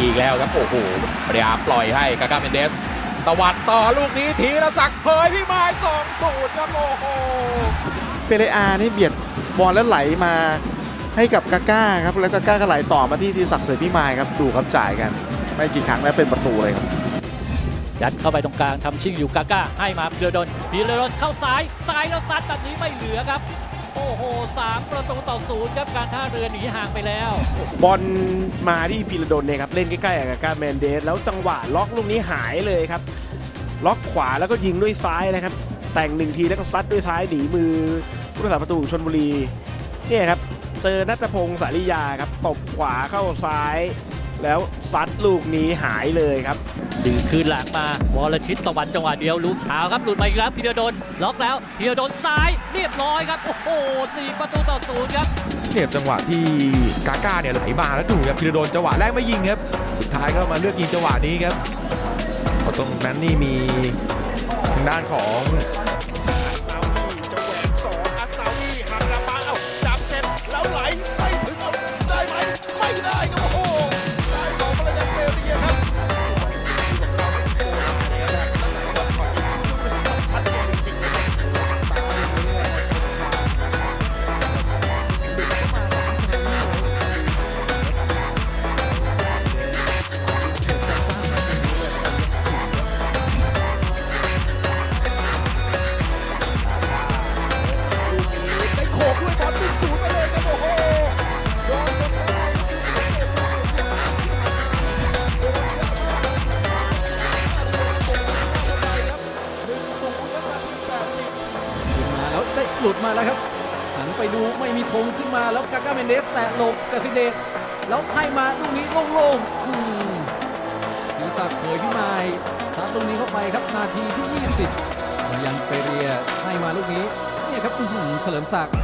อีกแล้วครับ โอ้โหพยายามปล่อยให้กาก้าเมนเดสตวัดต่อลูกนี้ทีละศักดิ์เผยพี่มายสองสูตรครับ โอ้โห เปเรอานี่เบียดบอลแล้วไหลมาให้กับกาก้าครับ แล้วกาก้าก็ไหลต่อมาที่ทีศักดิ์เผยพี่มายครับดูครับจ่ายกัน ไม่กี่ครั้งแล้วเป็นประตูเลยครับ ยัดเข้าไปตรงกลางทำชิ่งอยู่กาก้าให้มาพีระดนพีระดนเข้าซ้ายซ้ายแล้วซัดแบบนี้ไม่เหลือครับ โอ้โหสามประตูต่อศูนย์ครับการท่าเรือหนีห่างไปแล้ว บอลมาที่พีระดนเนี่ยครับ เล่นใกล้ๆกับการแมนเดส แล้วจังหวะล็อกลูกนี้หายเลยครับ ล็อกขวาแล้วก็ยิงด้วยซ้ายนะครับ แต่งหนึ่งทีแล้วก็ซัดด้วยซ้ายหนีมือผู้รักษาประตูชนบุรีเนี่ยครับ เจอนัทพงศ์สาริยาครับตบขวาเข้าซ้าย แล้วซัดลูกนี้หายเลยครับ ดึงคืนหลังมาวรชิตตะวันจังหวะเดียวลูกขาวครับหลุดมาอีกแล้วพีระดนล็อกแล้วพีระดนซ้ายเรียบร้อยครับ โอ้โหสี่ประตูต่อศูนย์ครับเนี่ยจังหวะที่กาก้าเนี่ยไหลมาแล้วดูครับพิรดลจังหวะแรกไม่ยิงครับสุดท้ายก็มาเลือกยิงจังหวะนี้ครับเพราะตรงนั้นนี่มีทางด้านของ หลุดมาแล้วครับหันไปดูไม่มีธงขึ้นมาแล้วกาก้าเมนเดส แตะหลบกาซิเดแล้วให้มาลูกนี้โล่งๆอืมธีรศักเผยพิมายซัดลูกนี้เข้าไปครับนาทีที่ 20 ยังเปเรียให้มาลูกนี้เนี่ยครับเฉลิมศักดิ์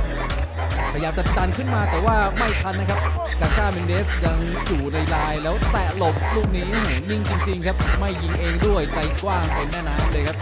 พยายามจะดันขึ้นมาแต่ว่าไม่ทันนะครับกาก้าเมนเดสยังอยู่ในลายแล้วแตะหลบลูกนี้นิ่งจริง ๆ ครับ ไม่ยิงเองด้วยใจกว้างเป็นแม่น้ำเลยครับ